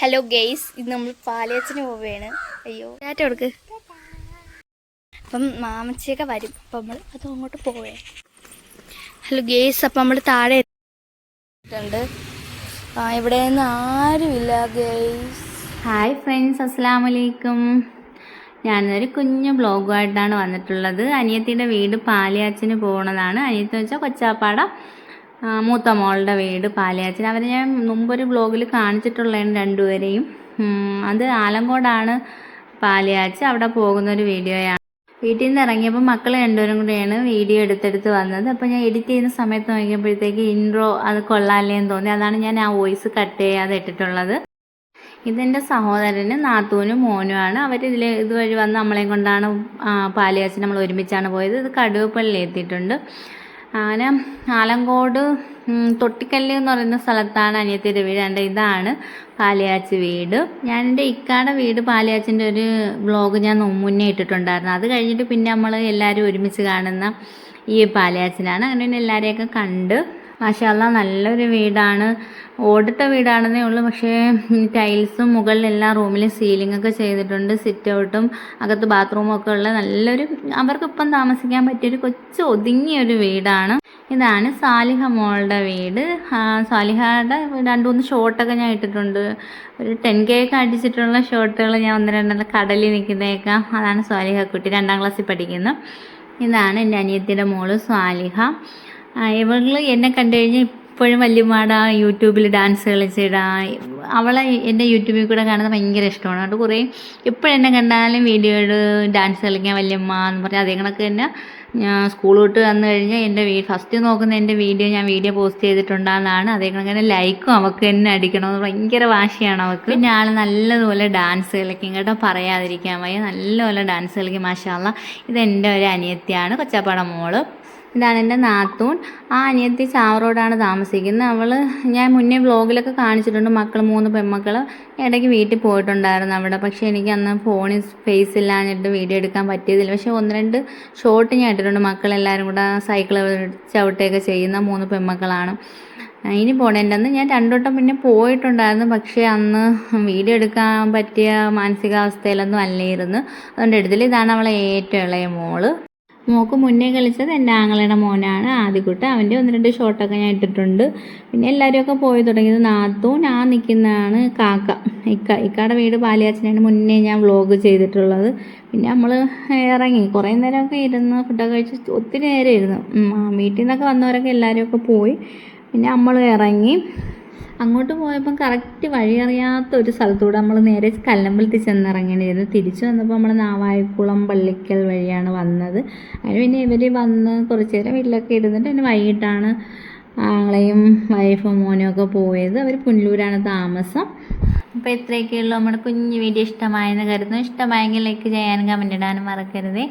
Hello guys ഇത് നമ്മൾ പാലയച്ചന് പോവുകയാണ്. അയ്യോ ടാറ്റ കൊടുക്ക്. അപ്പം മാമച്ചിയൊക്കെ വരും. അപ്പം നമ്മൾ അത് അങ്ങോട്ട് പോവേ ഹലോ ഗെയ്സ് അപ്പം നമ്മൾ താഴെ എത്തിയിട്ടുണ്ട്. ആ ഇവിടെ നിന്ന് ആരുമില്ല ഗെയ്സ് ഹായ് ഫ്രണ്ട്സ് അസ്സാം വലൈക്കും ഞാനൊരു കുഞ്ഞു ബ്ലോഗുമായിട്ടാണ് വന്നിട്ടുള്ളത്. അനിയത്തിയുടെ വീട് പാലിയാച്ചിന് പോകുന്നതാണ് അനിയത്തി വെച്ചാൽ കൊച്ചാപ്പാട. മൂത്ത മോളുടെ വീട് പാലിയാച്ചിന് അവരെ ഞാൻ മുമ്പൊരു ബ്ലോഗിൽ കാണിച്ചിട്ടുള്ളതാണ് രണ്ടുപേരെയും. അത് ആലങ്കോടാണ് പാലയാച്ച്. അവിടെ പോകുന്ന ഒരു വീഡിയോയാണ്. വീട്ടിൽ നിന്ന് ഇറങ്ങിയപ്പോൾ മക്കൾ രണ്ടുപേരും കൂടെയാണ് വീഡിയോ എടുത്തെടുത്ത് വന്നത്. അപ്പോൾ ഞാൻ എഡിറ്റ് ചെയ്യുന്ന സമയത്ത് നോക്കിയപ്പോഴത്തേക്ക് ഇൻട്രോ അത് കൊള്ളാല്ലേ എന്ന് തോന്നി. അതാണ് ഞാൻ ആ വോയിസ് കട്ട് ചെയ്യാതെ ഇട്ടിട്ടുള്ളത്. ഇതെന്റെ സഹോദരന് നാത്തൂനും മോനുമാണ്. അവർ ഇതിൽ ഇതുവഴി വന്ന് നമ്മളെയും കൊണ്ടാണ് പാലിയാച്ചൻ നമ്മൾ ഒരുമിച്ചാണ് പോയത്. ഇത് കടുവപ്പള്ളി എത്തിയിട്ടുണ്ട്. അങ്ങനെ ആലങ്കോട് തൊട്ടിക്കല്ല് എന്ന് പറയുന്ന സ്ഥലത്താണ് അനിയത്തിയുടെ വീട്. എന്റെ ഇതാണ് പാലിയാച്ചി വീട്. ഞാൻ എന്റെ ഇക്കാടെ വീട് പാലിയാച്ചിന്റെ ഒരു ബ്ലോഗ് ഞാൻ മുന്നേ ഇട്ടിട്ടുണ്ടായിരുന്നു. അത് കഴിഞ്ഞിട്ട് പിന്നെ നമ്മൾ എല്ലാവരും ഒരുമിച്ച് കാണുന്ന ഈ പാലിയാച്ചിനാണ്. അങ്ങനെ എല്ലാവരെയൊക്കെ കണ്ട് മാഷാല്ല നല്ലൊരു വീടാണ്. ഓടിട്ട വീടാണെന്നേ ഉള്ളൂ. പക്ഷേ ടൈൽസും മുകളിൽ എല്ലാ റൂമിലും സീലിംഗ് ഒക്കെ ചെയ്തിട്ടുണ്ട് സിറ്റ് ഔട്ടും അകത്ത് ബാത്റൂമും ഒക്കെ ഉള്ള നല്ലൊരു അവർക്കിപ്പം താമസിക്കാൻ പറ്റിയൊരു കൊച്ചു ഒതുങ്ങിയൊരു വീടാണ്. ഇതാണ് സാലിഹ മോളുടെ വീട്. സാലിഹയുടെ രണ്ട് മൂന്ന് ഷോട്ടൊക്കെ ഞാൻ ഇട്ടിട്ടുണ്ട്. ഒരു ടെൻ കെ ഒക്കെ അടിച്ചിട്ടുള്ള ഷോട്ടുകൾ ഞാൻ ഒന്ന് രണ്ടെണ്ണം കടലിൽ നിൽക്കുന്നേക്കാം അതാണ് സാലിഹ കുട്ടി രണ്ടാം ക്ലാസ്സിൽ പഠിക്കുന്നത് ഇതാണ് എന്റെ അനിയത്തിന്റെ മോൾ സ്വാലിഹ ഇവൾ എന്നെ കണ്ടു കഴിഞ്ഞാൽ ഇപ്പോഴും വല്യമാട യൂട്യൂബിൽ ഡാൻസ് കളിച്ചിടാ. അവളെ എന്റെ യൂട്യൂബിൽ കൂടെ കാണുന്നത് ഭയങ്കര ഇഷ്ടമാണ്. അതുകൊണ്ട് കുറേ എപ്പോഴെന്നെ കണ്ടാലും വീഡിയോയിൽ ഡാൻസ് കളിക്കാൻ വല്യമ്മ എന്ന് പറഞ്ഞാൽ അതേ കണക്ക് തന്നെ ഞാൻ സ്കൂൾ വിട്ട് വന്നു കഴിഞ്ഞാൽ എന്റെ വീ ഫസ്റ്റ് നോക്കുന്ന എന്റെ വീഡിയോ ഞാൻ വീഡിയോ പോസ്റ്റ് ചെയ്തിട്ടുണ്ടാകുന്നതാണ് അതേ കണക്ക് തന്നെ ലൈക്കും അവൾക്ക് തന്നെ അടിക്കണമെന്ന് ഭയങ്കര വാശിയാണ് അവൾക്ക് പിന്നെ ആൾ നല്ലതുപോലെ ഡാൻസ് കളിക്കും കേട്ടോ. പറയാതിരിക്കാൻ വയ്യ. നല്ലപോലെ ഡാൻസ് കളിക്കും. മാഷാല്ല ഇത് ഒരു അനിയത്തിയാണ് കൊച്ചാപ്പാട മോൾ. ഇതാണ് എന്റെ നാത്തൂൺ ആ അനിയത്തി ചാവറോടാണ് താമസിക്കുന്നത്. അവൾ ഞാൻ മുന്നേ വ്ളോഗിലൊക്കെ കാണിച്ചിട്ടുണ്ട്. മക്കൾ മൂന്ന് പെൺമക്കൾ ഇടയ്ക്ക് വീട്ടിൽ പോയിട്ടുണ്ടായിരുന്നു അവിടെ. പക്ഷേ എനിക്ക് അന്ന് ഫോണിൽ സ്പേസ് ഇല്ലാഞ്ഞിട്ട് വീഡിയോ എടുക്കാൻ പറ്റിയതില്ല. പക്ഷേ ഒന്ന് രണ്ട് ഷോട്ട് ഞാൻ ഇട്ടിട്ടുണ്ട്. മക്കളെല്ലാവരും കൂടെ സൈക്കിൾ ചവിട്ടുകയൊക്കെ ചെയ്യുന്ന മൂന്ന് പെൺമക്കളാണ്. ഇനി പോണേന്റെ അന്ന് ഞാൻ രണ്ടോട്ടം പിന്നെ പോയിട്ടുണ്ടായിരുന്നു. പക്ഷേ അന്ന് വീഡിയോ എടുക്കാൻ പറ്റിയ മാനസികാവസ്ഥയിലൊന്നും അല്ലായിരുന്നു. അതുകൊണ്ട് എടുത്തില്ല. ഇതാണ് അവളെ ഏറ്റവും ഇളയ മോൾ. മോക്ക് മുന്നേ കളിച്ചത് എന്റെ ആങ്ങളുടെ മോനാണ്. ആദ്യക്കുട്ട അവന്റെ ഒന്ന് രണ്ട് ഷോട്ടൊക്കെ ഞാൻ ഇട്ടിട്ടുണ്ട്. പിന്നെ എല്ലാവരും ഒക്കെ പോയി തുടങ്ങിയത് നാത്തൂൻ ഞാൻ നിൽക്കുന്നതാണ് കാക്ക. ഇക്ക ഇക്കയുടെ വീട് പാലിയാച്ചനാണ് മുന്നേ ഞാൻ വ്ളോഗ് ചെയ്തിട്ടുള്ളത്. പിന്നെ നമ്മൾ ഇറങ്ങി. കുറേ നേരമൊക്കെ ഇരുന്ന് ഫുഡൊക്കെ കഴിച്ച് ഒത്തിരി നേരം ഇരുന്നു വീട്ടിൽ നിന്നൊക്കെ വന്നവരൊക്കെ എല്ലാവരും ഒക്കെ പോയി. പിന്നെ നമ്മൾ ഇറങ്ങി. അങ്ങോട്ട് പോയപ്പോൾ കറക്റ്റ് വഴി അറിയാത്ത ഒരു സ്ഥലത്തൂടെ നമ്മൾ നേരെ കല്ലമ്പലത്തിൽ ചെന്നിറങ്ങേണ്ടിയിരുന്നു. തിരിച്ചു വന്നപ്പോൾ നമ്മൾ നാവായക്കുളം പള്ളിക്കൽ വഴിയാണ് വന്നത്. അതിന് പിന്നെ ഇവർ വന്ന് കുറച്ച് നേരം വീട്ടിലൊക്കെ ഇരുന്നിട്ട് പിന്നെ വൈകിട്ടാണ് ആങ്ങളെയും വൈഫും മോനും ഒക്കെ പോയത്. അവർ പുനലൂരാണ് താമസം. അപ്പോൾ ഇത്രയൊക്കെയുള്ളൂ. നമ്മുടെ കുഞ്ഞു വീഡിയോ ഇഷ്ടമായെന്ന് കരുതുന്നു. ഇഷ്ടമായെങ്കിൽ ലൈക്ക് ചെയ്യാനും കമന്റ് ഇടാനും മറക്കരുതേ.